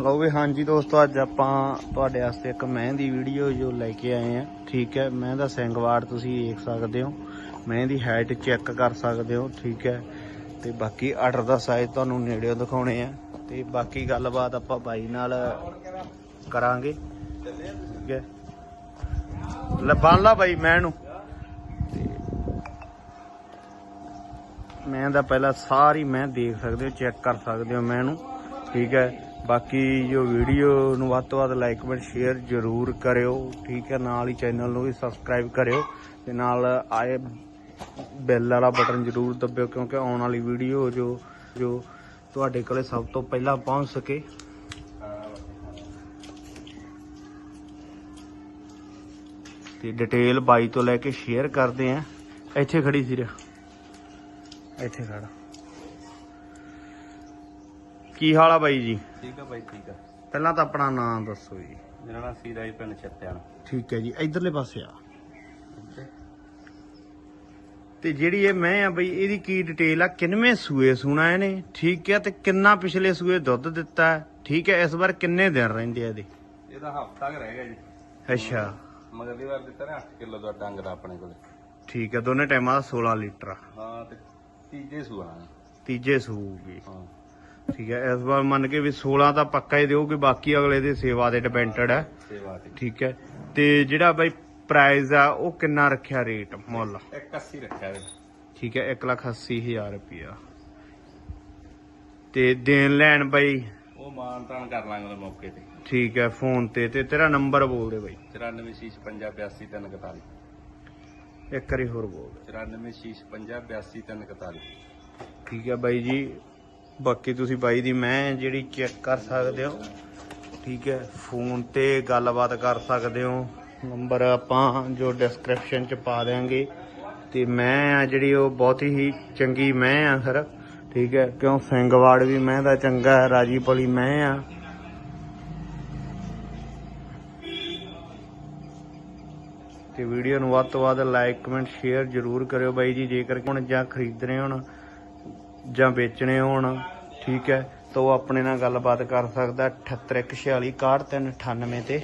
ਲਓ ਵੀ ਹਾਂਜੀ ਦੋਸਤੋ, ਅੱਜ ਆਪਾਂ ਤੁਹਾਡੇ ਵਾਸਤੇ ਇੱਕ ਮੈਂ ਦੀ ਵੀਡੀਓ ਜੋ ਲੈ ਕੇ ਆਏ ਆ। ਠੀਕ ਹੈ ਮੈਂ ਦਾ ਸਿੰਗਵਾੜ ਤੁਸੀਂ ਦੇਖ ਸਕਦੇ ਹੋ। ਮੈਂ ਦੀ ਹਾਈਟ ਚੈੱਕ ਕਰ ਸਕਦੇ ਹੋ, ਠੀਕ ਹੈ। ਤੇ ਬਾਕੀ ਆਰਡਰ ਦਾ ਸਾਈਜ਼ ਤੁਹਾਨੂੰ ਨੇੜਿਓਂ ਦਿਖਾਉਣੇ ਆ। ਤੇ ਬਾਕੀ ਗੱਲਬਾਤ ਆਪਾਂ ਬਾਈ ਨਾਲ ਕਰਾਂਗੇ। ਠੀਕ ਹੈ। ਲੈ ਲਾ ਬਾਈ ਮੈਂ ਨੂੰ। ਮੈਂ ਦਾ ਪਹਿਲਾਂ ਸਾਰੀ ਮੈਂ ਦੇਖ ਸਕਦੇ ਹੋ ਚੈੱਕ ਕਰ ਸਕਦੇ ਹੋ ਮੈਂ ਨੂੰ। ਠੀਕ ਹੈ। ਬਾਕੀ ਜੋ ਵੀਡੀਓ ਨੂੰ ਵੱਧ ਤੋਂ ਵੱਧ ਲਾਈਕ ਕਮੈਂਟ ਸ਼ੇਅਰ ਜ਼ਰੂਰ ਕਰਿਓ, ਠੀਕ ਹੈ? ਨਾਲ ਹੀ ਚੈਨਲ ਨੂੰ ਵੀ ਸਬਸਕ੍ਰਾਈਬ ਕਰਿਓ ਤੇ ਨਾਲ ਆਏ ਬੈਲ ਵਾਲਾ ਬਟਨ ਜ਼ਰੂਰ ਦਬਿਓ ਕਿਉਂਕਿ ਆਉਣ ਵਾਲੀ ਵੀਡੀਓ ਜੋ ਜੋ ਤੁਹਾਡੇ ਕੋਲੇ ਸਭ ਤੋਂ ਪਹਿਲਾਂ ਪਹੁੰਚ ਸਕੇ। ਤੇ ਡਿਟੇਲ ਬਾਈ ਤੋਂ ਲੈ ਕੇ ਸ਼ੇਅਰ ਕਰਦੇ ਆ। ਇੱਥੇ ਖੜੀ ਸੀ ਰਿਹਾ ਇੱਥੇ ਖੜਾ। ਕੀ ਹਾਲ ਆ ਬਾਈ ਜੀ? ਠੀਕ ਆ ਬਾਈ ਠੀਕ ਆ। ਪਹਿਲਾਂ ਤਾਂ ਆਪਣਾ ਨਾਮ ਦੱਸੋ ਜੀ। ਮੇਰਾ ਨਾਮ ਸੀਰਾ ਜੀ ਪਿੰਡ ਛੱਤਿਆਣਾ। ਠੀਕ ਹੈ ਜੀ ਇਧਰਲੇ ਪਾਸੇ ਆ। ਤੇ ਜਿਹੜੀ ਇਹ ਮੈਂ ਆ ਬਈ ਇਹਦੀ ਕੀ ਡਿਟੇਲ ਆ? ਕਿੰਨਵੇਂ ਸੂਏ ਸੂਣਾ ਇਹਨੇ? ਠੀਕ ਹੈ ਤੇ ਕਿੰਨਾ ਪਿਛਲੇ ਸੂਏ ਦੁੱਧ ਦਿੱਤਾ? ਠੀਕ ਹੈ ਇਸ ਵਾਰ ਕਿੰਨੇ ਦਿਨ ਰਹਿੰਦੇ ਆ ਇਹਦੇ? ਇਹਦਾ ਹਫਤਾ ਕੁ ਰਹਿ ਗਿਆ ਜੀ। ਅੱਛਾ। ਮਗਰਲੀ ਵਾਰ ਦਿੱਤਾ ਨਾ 8 ਕਿਲੋ ਦਾ ਡੰਗ ਦਾ ਆਪਣੇ ਕੋਲੇ। ਠੀਕ ਹੈ ਦੋਨੇ ਟਾਈਮਾਂ ਦਾ 16 ਲੀਟਰ ਆ। ਹਾਂ ਤੇ ਤੀਜੇ ਸੁਆਣਾ ਤੀਜੇ ਸੂਗੀ ਹਾਂ। ਠੀਕ ਹੈ ਇਸ ਵਾਰ ਮੰਨ ਕੇ ਵੀ 16 ਤਾਂ ਪੱਕਾ ਹੀ ਦਿਓਗੇ ਬਾਕੀ ਅਗਲੇ ਦੀ ਸੇਵਾ ਤੇ ਡਿਪੈਂਡਡ ਹੈ। ਸੇਵਾ ਤੇ। ਠੀਕ ਹੈ ਤੇ ਜਿਹੜਾ ਬਾਈ ਪ੍ਰਾਈਸ ਆ ਉਹ ਕਿੰਨਾ ਰੱਖਿਆ ਰੇਟ ਮੁੱਲ? 81 ਰੱਖਿਆ। ਠੀਕ ਹੈ 180000 ਰੁਪਿਆ ਤੇ ਦੇਣ ਲੈਣ ਬਾਈ? ਉਹ ਮਾਨ ਤਾਨ ਕਰ ਲਾਂਗੇ ਉਹਦੇ ਮੌਕੇ ਤੇ। ਠੀਕ ਹੈ ਫੋਨ ਤੇ ਤੇ ਤੇਰਾ ਨੰਬਰ ਬੋਲ ਦੇ ਬਾਈ। 9465 ਇੱਕ ਵਾਰੀ ਹੋਰ ਬੋਲ ਦੇ। 9465 ਠੀਕ ਹੈ ਬਾਈ ਜੀ ਬਾਕੀ ਤੁਸੀਂ ਬਾਈ ਦੀ ਮੈਂ ਜਿਹੜੀ ਚੈੱਕ ਕਰ ਸਕਦੇ ਹੋ, ਠੀਕ ਹੈ ਫੋਨ ਤੇ ਗੱਲਬਾਤ ਕਰ ਸਕਦੇ ਹੋ ਨੰਬਰ ਆਪਾਂ ਜੋ ਡਿਸਕ੍ਰਿਪਸ਼ਨ ਚ ਪਾ ਦੇਾਂਗੇ ਤੇ ਮੈਂ ਆ ਜਿਹੜੀ ਉਹ ਬਹੁਤ ਹੀ ਚੰਗੀ ਮੈਂ ਆ ਸਰ, ਠੀਕ ਹੈ, ਕਿਉਂ ਸਿੰਘਵਾੜ ਵੀ ਮੈਂ ਦਾ ਚੰਗਾ ਹੈ ਰਾਜੀਪਲੀ ਮੈਂ ਆ। ਤੇ ਵੀਡੀਓ ਨੂੰ ਵੱਧ ਤੋਂ ਵੱਧ ਲਾਈਕ ਕਮੈਂਟ ਸ਼ੇਅਰ ਜ਼ਰੂਰ ਕਰਿਓ ਬਾਈ ਜੀ, ਜੇਕਰ ਹੁਣ ਜਾਂ ਖਰੀਦ ਰਹੇ ਹੋ ਨਾ ਜਾਂ ਵੇਚਣੇ ਹੋਣ, ਠੀਕ ਹੈ, ਤਾਂ ਉਹ ਆਪਣੇ ਨਾਲ ਗੱਲਬਾਤ ਕਰ ਸਕਦਾ 78146 61398 ਤੇ